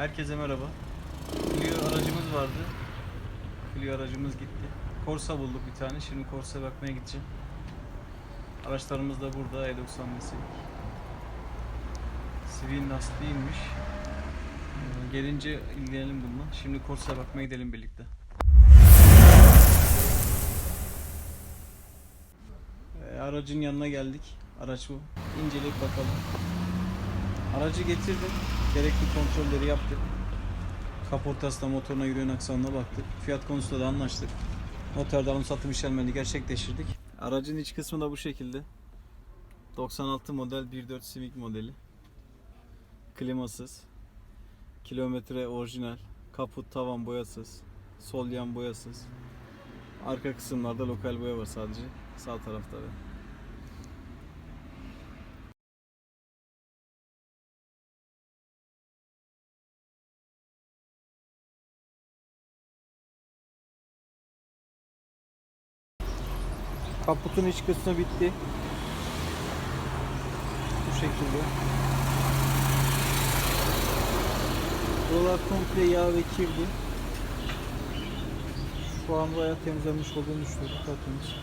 Herkese merhaba. Clio aracımız vardı. Clio aracımız gitti. Corsa bulduk bir tane. Şimdi Corsa'ya bakmaya gideceğim. Araçlarımız da burada. E90 Civic. Civic'in lastiğiymiş. Ee, Gelince ilgilenelim bununla. Şimdi Corsa'ya bakmaya gidelim birlikte. Ee, Aracın yanına geldik. Araç bu. İnceleyip bakalım. Aracı getirdim. Gerekli kontrolleri yaptık. Kaportasına, motoruna, yürüyen aksamına baktık. Fiyat konusunda da anlaştık. Noterde alım satım işlemlerini gerçekleştirdik. Aracın iç kısmı da bu şekilde. 96 model 1.4 Civic modeli. Klimasız. Kilometre orijinal. Kaput tavan boyasız. Sol yan boyasız. Arka kısımlarda lokal boya var sadece. Sağ tarafta da. Kaputun iç kısmı bitti. Bu şekilde. Buralar komple yağ ve kirli. Şu an bayağı temizlenmiş olduğunu düşünüyorum. Tertemiz.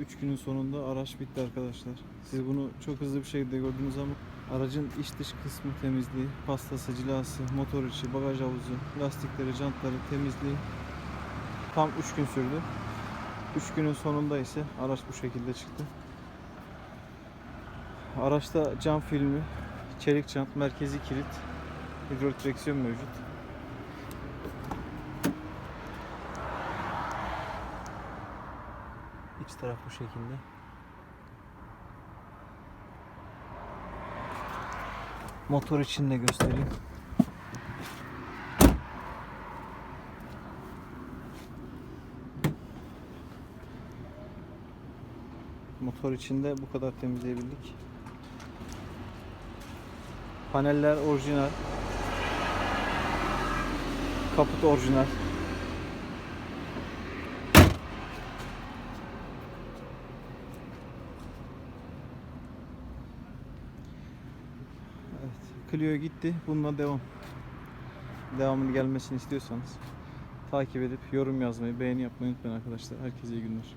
Üç günün sonunda araç bitti arkadaşlar. Siz bunu çok hızlı bir şekilde gördünüz ama aracın iç dış kısmı temizliği, pastası, cilası, motor içi, bagaj havuzu, lastikleri, jantları temizliği tam 3 gün sürdü. 3 günün sonunda ise araç bu şekilde çıktı. Araçta cam filmi, çelik jant, merkezi kilit, hidrolik mevcut. İç taraf bu şekilde. Motor için de göstereyim. Motor içinde bu kadar temizleyebildik. Paneller orijinal. Kaput orijinal. Clio gitti. Bununla devam. Devamını gelmesini istiyorsanız takip edip yorum yazmayı, beğeni yapmayı unutmayın arkadaşlar. Herkese iyi günler.